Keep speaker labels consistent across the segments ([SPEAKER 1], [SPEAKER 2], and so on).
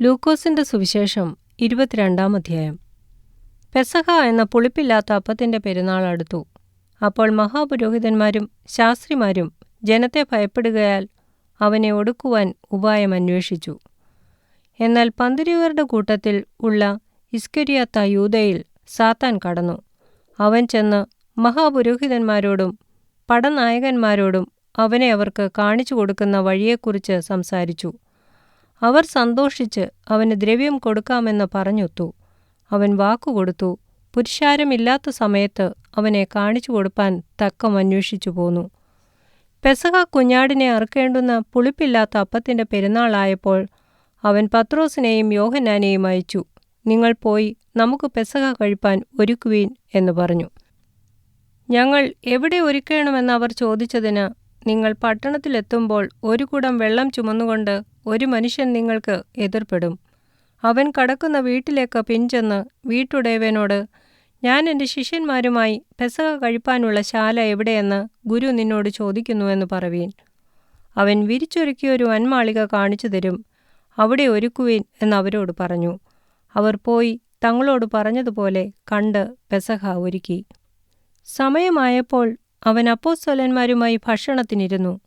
[SPEAKER 1] ലൂക്കോസിന്റെ സുവിശേഷം ഇരുപത്തിരണ്ടാം അധ്യായം. പെസഹ എന്ന പുളിപ്പില്ലാത്ത അപ്പത്തിന്റെ പെരുന്നാൾ അടുത്തു. അപ്പോൾ മഹാപുരോഹിതന്മാരും ശാസ്ത്രിമാരും ജനത്തെ ഭയപ്പെടുകയാൽ അവനെ ഒടുക്കുവാൻ ഉപായം അന്വേഷിച്ചു. എന്നാൽ പന്തിരിവരുടെ കൂട്ടത്തിൽ ഉള്ള ഇസ്കരിയാത്ത യൂതയിൽ സാത്താൻ കടന്നു. അവൻ ചെന്ന് മഹാപുരോഹിതന്മാരോടും പടനായകന്മാരോടും അവനെ അവർക്ക് കാണിച്ചു കൊടുക്കുന്ന വഴിയെക്കുറിച്ച് സംസാരിച്ചു. അവർ സന്തോഷിച്ച് അവന് ദ്രവ്യം കൊടുക്കാമെന്ന് പറഞ്ഞൊത്തു. അവൻ വാക്കുകൊടുത്തു പുരുഷാരമില്ലാത്ത സമയത്ത് അവനെ കാണിച്ചു കൊടുപ്പാൻ തക്കം അന്വേഷിച്ചു പോന്നു. പെസഹ കുഞ്ഞാടിനെ അറുക്കേണ്ടുന്ന പുളിപ്പില്ലാത്ത അപ്പത്തിന്റെ പെരുന്നാളായപ്പോൾ അവൻ പത്രോസിനെയും യോഹന്നാനെയും അയച്ചു. നിങ്ങൾ പോയി നമുക്ക് പെസഹ കഴിപ്പാൻ ഒരുക്കുവീൻ എന്ന് പറഞ്ഞു. ഞങ്ങൾ എവിടെ ഒരുക്കണമെന്ന് അവർ ചോദിച്ചതിന് നിങ്ങൾ പട്ടണത്തിലെത്തുമ്പോൾ ഒരു കുടം വെള്ളം ചുമന്നുകൊണ്ട് ഒരു മനുഷ്യൻ നിങ്ങൾക്ക് എതിർപ്പെടും. അവൻ കടക്കുന്ന വീട്ടിലേക്ക് പിഞ്ചെന്ന് വീട്ടുടയവനോട് ഞാൻ എന്റെ ശിഷ്യന്മാരുമായി പെസക കഴിപ്പാനുള്ള ശാല എവിടെയെന്ന് ഗുരു നിന്നോട് ചോദിക്കുന്നുവെന്ന് പറവീൻ. അവൻ വിരിച്ചൊരുക്കിയൊരു വൻമാളിക കാണിച്ചു തരും. അവിടെ ഒരുക്കുവീൻ എന്ന് അവരോട് പറഞ്ഞു. അവർ പോയി തങ്ങളോട് പറഞ്ഞതുപോലെ കണ്ട് പെസഹ ഒരുക്കി. സമയമായപ്പോൾ അവൻ അപ്പോസ്വലന്മാരുമായി ഭക്ഷണത്തിനിരുന്നു.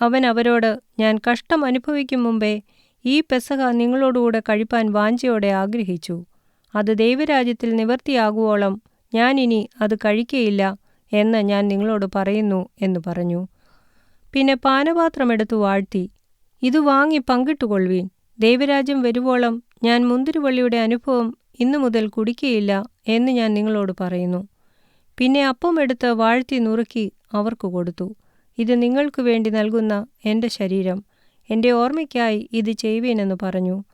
[SPEAKER 1] അവൻ അവരോട് ഞാൻ കഷ്ടം അനുഭവിക്കും മുമ്പേ ഈ പെസഹ നിങ്ങളോടുകൂടെ കഴിപ്പാൻ വാഞ്ചയോടെ ആഗ്രഹിച്ചു. അത് ദൈവരാജ്യത്തിൽ നിവർത്തിയാകുവോളം ഞാൻ ഇനി അത് കഴിക്കയില്ല എന്ന് ഞാൻ നിങ്ങളോട് പറയുന്നു എന്ന് പറഞ്ഞു. പിന്നെ പാനപാത്രമെടുത്തു വാഴ്ത്തി. ഇത് വാങ്ങി പങ്കിട്ടുകൊള്ളുവീൻ. ദൈവരാജ്യം വരുവോളം ഞാൻ മുന്തിരിവള്ളിയുടെ അനുഭവം ഇന്നു മുതൽ കുടിക്കയില്ല എന്ന് ഞാൻ നിങ്ങളോട് പറയുന്നു. പിന്നെ അപ്പം എടുത്ത് വാഴ്ത്തി നുറുക്കി അവർക്ക് കൊടുത്തു. ഇത് നിങ്ങൾക്കു വേണ്ടി നൽകുന്ന എന്റെ ശരീരം. എന്റെ ഓർമ്മയ്ക്കായി ഇത് ചെയ്യുവീനെന്ന് പറഞ്ഞു.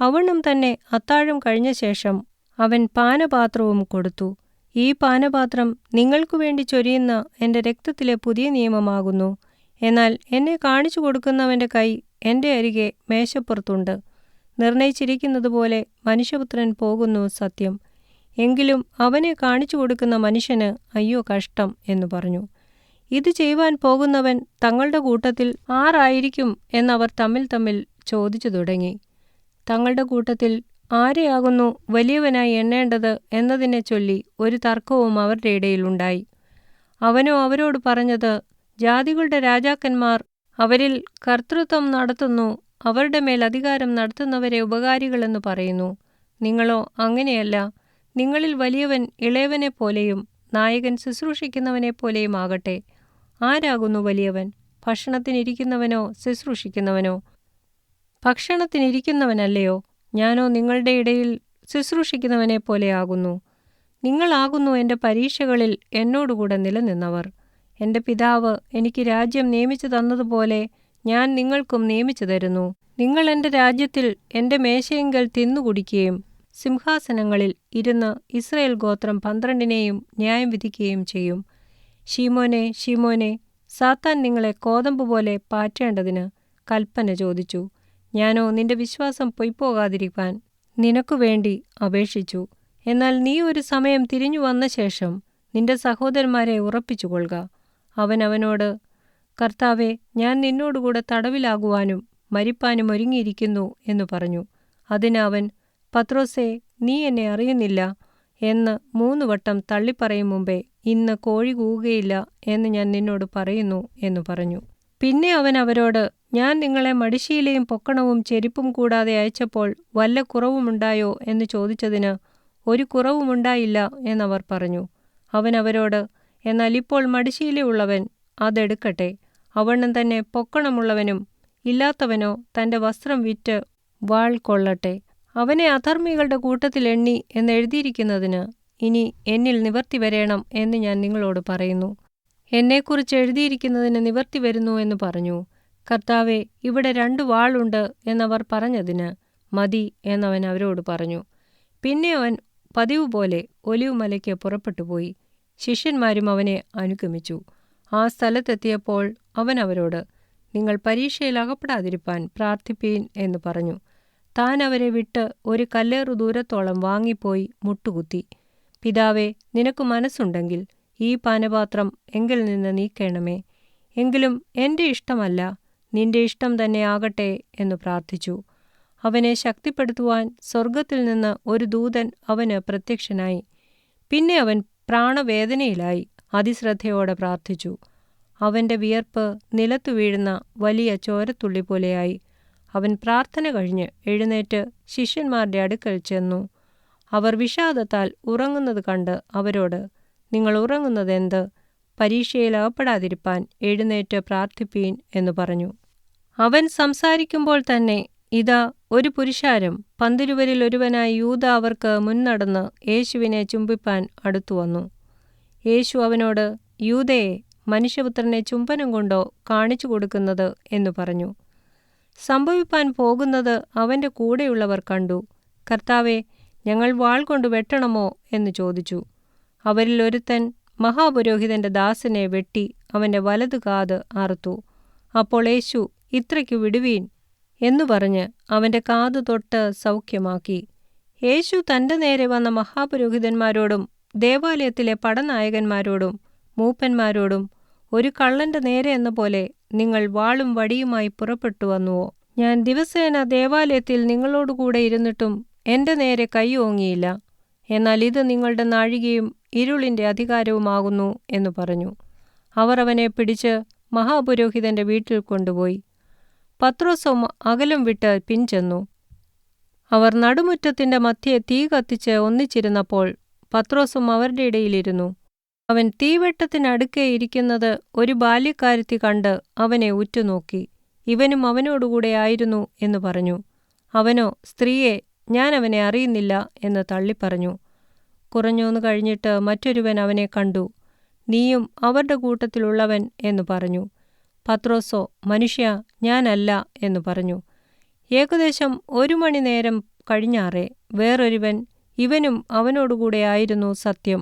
[SPEAKER 1] അവണ്ണം തന്നെ അത്താഴം കഴിഞ്ഞ ശേഷം അവൻ പാനപാത്രവും കൊടുത്തു. ഈ പാനപാത്രം നിങ്ങൾക്കു വേണ്ടി ചൊരിയുന്ന എന്റെ രക്തത്തിലെ പുതിയ നിയമമാകുന്നു. എന്നാൽ എന്നെ കാണിച്ചു കൊടുക്കുന്നവന്റെ കൈ എന്റെ അരികെ മേശപ്പുറത്തുണ്ട്. നിർണയിച്ചിരിക്കുന്നതുപോലെ മനുഷ്യപുത്രൻ പോകുന്നു സത്യം. എങ്കിലും അവനെ കാണിച്ചു കൊടുക്കുന്ന മനുഷ്യന് അയ്യോ കഷ്ടം എന്നു പറഞ്ഞു. ഇത് ചെയ്യുവാൻ പോകുന്നവൻ തങ്ങളുടെ കൂട്ടത്തിൽ ആരായിരിക്കും എന്നവർ തമ്മിൽ തമ്മിൽ ചോദിച്ചു തുടങ്ങി. തങ്ങളുടെ കൂട്ടത്തിൽ ആരെയാകുന്നു വലിയവനായി എണ്ണേണ്ടത് എന്നതിനെ ചൊല്ലി ഒരു തർക്കവും അവരുടെ ഇടയിലുണ്ടായി അവനോ അവരോട് പറഞ്ഞത് ജാതികളുടെ രാജാക്കന്മാർ അവരിൽ കർത്തൃത്വം നടത്തുന്നു അവരുടെ മേൽ അധികാരം നടത്തുന്നവരെ ഉപകാരികളെന്ന് പറയുന്നു. നിങ്ങളോ അങ്ങനെയല്ല നിങ്ങളിൽ വലിയവൻ ഇളയവനെ പോലെയും നായകൻ ശുശ്രൂഷിക്കുന്നവനെ പോലെയും ആകട്ടെ. ആരാകുന്നു വലിയവൻ? ഭക്ഷണത്തിനിരിക്കുന്നവനോ ശുശ്രൂഷിക്കുന്നവനോ? ഭക്ഷണത്തിനിരിക്കുന്നവനല്ലയോ? ഞാനോ നിങ്ങളുടെ ഇടയിൽ ശുശ്രൂഷിക്കുന്നവനെ പോലെയാകുന്നു നിങ്ങളാകുന്നു എന്റെ പരീക്ഷകളിൽ എന്നോടുകൂടെ നിലനിന്നവർ. എന്റെ പിതാവ് എനിക്ക് രാജ്യം നിയമിച്ചു തന്നതുപോലെ ഞാൻ നിങ്ങൾക്കും നിയമിച്ചു തരുന്നു. നിങ്ങൾ എന്റെ രാജ്യത്തിൽ എന്റെ മേശയെങ്കൽ തിന്നുകുടിക്കുകയും സിംഹാസനങ്ങളിൽ ഇരുന്ന് ഇസ്രയേൽ ഗോത്രം പന്ത്രണ്ടിനെയും ന്യായം വിധിക്കുകയും ചെയ്യും. ഷീമോനെ ഷീമോനെ സാത്താൻ നിങ്ങളെ കോതമ്പ് പോലെ പാറ്റേണ്ടതിന് കൽപ്പന ചോദിച്ചു. ഞാനോ നിന്റെ വിശ്വാസം പൊയ്പോകാതിരിക്കാൻ നിനക്കു വേണ്ടി അപേക്ഷിച്ചു. എന്നാൽ നീ ഒരു സമയം തിരിഞ്ഞു വന്ന ശേഷം നിന്റെ സഹോദരന്മാരെ ഉറപ്പിച്ചുകൊള്ളുക. അവൻ അവനോട് കർത്താവെ ഞാൻ നിന്നോടുകൂടെ തടവിലാകുവാനും മരിപ്പാനും ഒരുങ്ങിയിരിക്കുന്നു എന്നു പറഞ്ഞു. അതിന് അവൻ പത്രോസേ നീ എന്നെ അറിയുന്നില്ല. എന്ന് മൂന്ന് വട്ടം തള്ളിപ്പറയും മുമ്പേ ഇന്ന് കോഴി കൂകുകയില്ല എന്ന് ഞാൻ നിന്നോട് പറയുന്നു എന്ന് പറഞ്ഞു. പിന്നെ അവൻ അവരോട് ഞാൻ നിങ്ങളെ മടിശീലയും പൊക്കണവും ചെരുപ്പും കൂടാതെ അയച്ചപ്പോൾ വല്ല കുറവുമുണ്ടായോ എന്ന് ചോദിച്ചതിന് ഒരു കുറവുമുണ്ടായില്ല എന്നവർ പറഞ്ഞു. അവൻ അവരോട് എന്നാൽ ഇപ്പോൾ മടിശീലയുള്ളവൻ അതെടുക്കട്ടെ. അവണ്ണം തന്നെ പൊക്കണമുള്ളവനും ഇല്ലാത്തവനോ തന്റെ വസ്ത്രം വിറ്റ് വാൾ കൊള്ളട്ടെ. അവനെ അധർമ്മികളുടെ കൂട്ടത്തിൽ എണ്ണി എന്നെഴുതിയിരിക്കുന്നതിന് ഇനി എന്നിൽ നിവർത്തി വരേണം എന്ന് ഞാൻ നിങ്ങളോട് പറയുന്നു. എന്നെക്കുറിച്ച് എഴുതിയിരിക്കുന്നതിന് നിവർത്തി വരുന്നു എന്ന് പറഞ്ഞു. കർത്താവെ ഇവിടെ രണ്ടു വാളുണ്ട് എന്നവർ പറഞ്ഞതിന് മതി എന്നവൻ അവരോട് പറഞ്ഞു. പിന്നെ അവൻ പതിവ് പോലെ ഒലിവുമലയ്ക്ക് പുറപ്പെട്ടുപോയി ശിഷ്യന്മാരും അവനെ അനുഗമിച്ചു. ആ സ്ഥലത്തെത്തിയപ്പോൾ അവൻ അവരോട് നിങ്ങൾ പരീക്ഷയിൽ അകപ്പെടാതിരിപ്പാൻ പ്രാർത്ഥിപ്പീൻ എന്ന് പറഞ്ഞു. താൻ അവരെ വിട്ട് ഒരു കല്ലേറു ദൂരത്തോളം വാങ്ങിപ്പോയി മുട്ടുകുത്തി. പിതാവേ നിനക്ക് മനസ്സുണ്ടെങ്കിൽ ഈ പാനപാത്രം എങ്കിൽ നിന്ന് നീക്കേണമേ. എങ്കിലും എന്റെ ഇഷ്ടമല്ല നിന്റെ ഇഷ്ടം തന്നെ ആകട്ടെ എന്ന് പ്രാർത്ഥിച്ചു. അവനെ ശക്തിപ്പെടുത്തുവാൻ സ്വർഗത്തിൽ നിന്ന് ഒരു ദൂതൻ അവന് പ്രത്യക്ഷനായി. പിന്നെ അവൻ പ്രാണവേദനയിലായി അതിശ്രദ്ധയോടെ പ്രാർത്ഥിച്ചു. അവന്റെ വിയർപ്പ് നിലത്തു വീഴുന്ന വലിയ ചോരത്തുള്ളി പോലെയായി. അവൻ പ്രാർത്ഥന കഴിഞ്ഞ് എഴുന്നേറ്റ് ശിഷ്യന്മാരുടെ അടുക്കൽ ചെന്നു. അവർ വിഷാദത്താൽ ഉറങ്ങുന്നത് കണ്ട് അവരോട് നിങ്ങൾ ഉറങ്ങുന്നതെന്ത്? പരീക്ഷയിൽ അകപ്പെടാതിരിപ്പാൻ എഴുന്നേറ്റ് പ്രാർത്ഥിപ്പീൻ എന്ന് പറഞ്ഞു. അവൻ സംസാരിക്കുമ്പോൾ തന്നെ ഇതാ ഒരു പുരുഷാരം പന്തിരുവരിൽ ഒരുവനായി യൂത അവർക്ക് മുൻനടന്ന് യേശുവിനെ ചുംബിപ്പാൻ അടുത്തു വന്നു. യേശു അവനോട് യൂതയെ മനുഷ്യപുത്രനെ ചുംബനം കൊണ്ടോ കാണിച്ചു കൊടുക്കുന്നത് എന്നു പറഞ്ഞു. സംഭവിപ്പാൻ പോകുന്നത് അവന്റെ കൂടെയുള്ളവർ കണ്ടു. കർത്താവെ ഞങ്ങൾ വാൾ കൊണ്ട് വെട്ടണമോ? എന്ന് ചോദിച്ചു. അവരിൽ ഒരുത്തൻ മഹാപുരോഹിതന്റെ ദാസനെ വെട്ടി അവന്റെ വലതു കാത് അറുത്തു. അപ്പോൾ യേശു ഇത്രയ്ക്ക് വിടുവീൻ? എന്നു പറഞ്ഞ് അവന്റെ കാത് തൊട്ട് സൗഖ്യമാക്കി. യേശു തന്റെ നേരെ വന്ന മഹാപുരോഹിതന്മാരോടും ദേവാലയത്തിലെ പടനായകന്മാരോടും മൂപ്പന്മാരോടും ഒരു കള്ളന്റെ നേരെ എന്ന പോലെ നിങ്ങൾ വാളും വടിയുമായി പുറപ്പെട്ടു വന്നുവോ? ഞാൻ ദിവസേന ദേവാലയത്തിൽ നിങ്ങളോടുകൂടെ ഇരുന്നിട്ടും എന്റെ നേരെ കൈയോങ്ങിയില്ല എന്നാൽ ഇത് നിങ്ങളുടെ നാഴികയും ഇരുളിന്റെ അധികാരവുമാകുന്നു എന്ന് പറഞ്ഞു. അവർ അവനെ പിടിച്ച് മഹാപുരോഹിതന്റെ വീട്ടിൽ കൊണ്ടുപോയി. പത്രോസും അകലം വിട്ട് പിൻചെന്നു അവർ നടുമുറ്റത്തിന്റെ മധ്യേ തീ കത്തിച്ച് ഒന്നിച്ചിരുന്നപ്പോൾ പത്രോസും അവരുടെ ഇടയിലിരുന്നു അവൻ തീവെട്ടത്തിനടുക്കെ ഇരിക്കുന്നത് ഒരു ബാല്യക്കാരത്തി കണ്ട് അവനെ ഉറ്റുനോക്കി. ഇവനും അവനോടുകൂടെ ആയിരുന്നു എന്ന് പറഞ്ഞു. അവനോ സ്ത്രീയെ ഞാൻ അവനെ അറിയുന്നില്ല എന്ന് തള്ളിപ്പറഞ്ഞു. കുറഞ്ഞോന്ന് കഴിഞ്ഞിട്ട് മറ്റൊരുവൻ അവനെ കണ്ടു. നീയും അവരുടെ കൂട്ടത്തിലുള്ളവൻ എന്ന് പറഞ്ഞു. പത്രോസോ മനുഷ്യ ഞാനല്ല എന്ന് പറഞ്ഞു. ഏകദേശം ഒരു മണി നേരം കഴിഞ്ഞാറെ വേറൊരുവൻ ഇവനും അവനോടുകൂടെ ആയിരുന്നു സത്യം.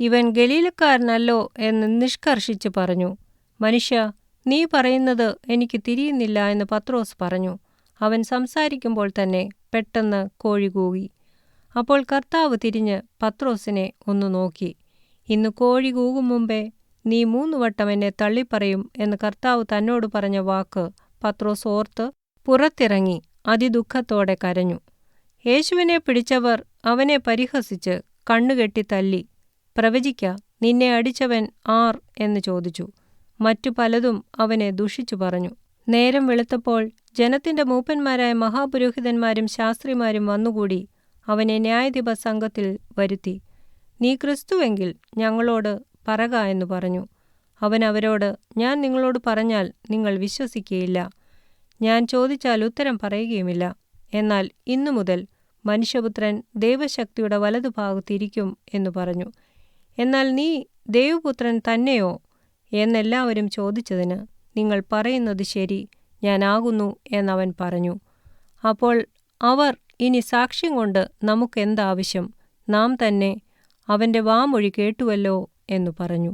[SPEAKER 1] ഇവൻ ഗലീലക്കാരനല്ലോ എന്ന് നിഷ്കർഷിച്ച് പറഞ്ഞു. മനുഷ്യ നീ പറയുന്നത് എനിക്ക് തിരിയുന്നില്ല എന്ന് പത്രോസ് പറഞ്ഞു. അവൻ സംസാരിക്കുമ്പോൾ തന്നെ പെട്ടെന്ന് കോഴി കൂകി അപ്പോൾ കർത്താവ് തിരിഞ്ഞ് പത്രോസിനെ ഒന്ന് നോക്കി. ഇന്ന് കോഴി കൂകും മുമ്പേ നീ മൂന്ന് വട്ടം എന്നെ തള്ളിപ്പറയും എന്ന് കർത്താവ് തന്നോട് പറഞ്ഞ വാക്ക് പത്രോസ് ഓർത്ത് പുറത്തിറങ്ങി അതിദുഃഖത്തോടെ കരഞ്ഞു. യേശുവിനെ പിടിച്ചവർ അവനെ പരിഹസിച്ച് കണ്ണുകെട്ടി തല്ലി. പ്രവചിക്ക നിന്നെ അടിച്ചവൻ ആർ എന്ന് ചോദിച്ചു. മറ്റു പലതും അവനെ ദുഷിച്ചു പറഞ്ഞു. നേരം വെളുത്തപ്പോൾ ജനത്തിന്റെ മൂപ്പന്മാരായ മഹാപുരോഹിതന്മാരും ശാസ്ത്രിമാരും വന്നുകൂടി അവനെ ന്യായാധിപ സംഘത്തിൽ വരുത്തി. നീ ക്രിസ്തുവെങ്കിൽ ഞങ്ങളോട് പറക എന്ന് പറഞ്ഞു. അവൻ അവരോട് ഞാൻ നിങ്ങളോട് പറഞ്ഞാൽ നിങ്ങൾ വിശ്വസിക്കുകയില്ല ഞാൻ ചോദിച്ചാൽ ഉത്തരം പറയുകയുമില്ല. എന്നാൽ ഇന്നു മുതൽ മനുഷ്യപുത്രൻ ദൈവശക്തിയുടെ വലതുഭാഗത്തിരിക്കും എന്നു പറഞ്ഞു. എന്നാൽ നീ ദേവപുത്രൻ തന്നെയോ എന്നെല്ലാവരും ചോദിച്ചതിന് നിങ്ങൾ പറയുന്നത് ശരി ഞാനാകുന്നു എന്നവൻ പറഞ്ഞു. അപ്പോൾ അവർ ഇനി സാക്ഷ്യം കൊണ്ട് നമുക്കെന്താവശ്യം? നാം തന്നെ അവന്റെ വാമൊഴി കേട്ടുവല്ലോ എന്നു പറഞ്ഞു.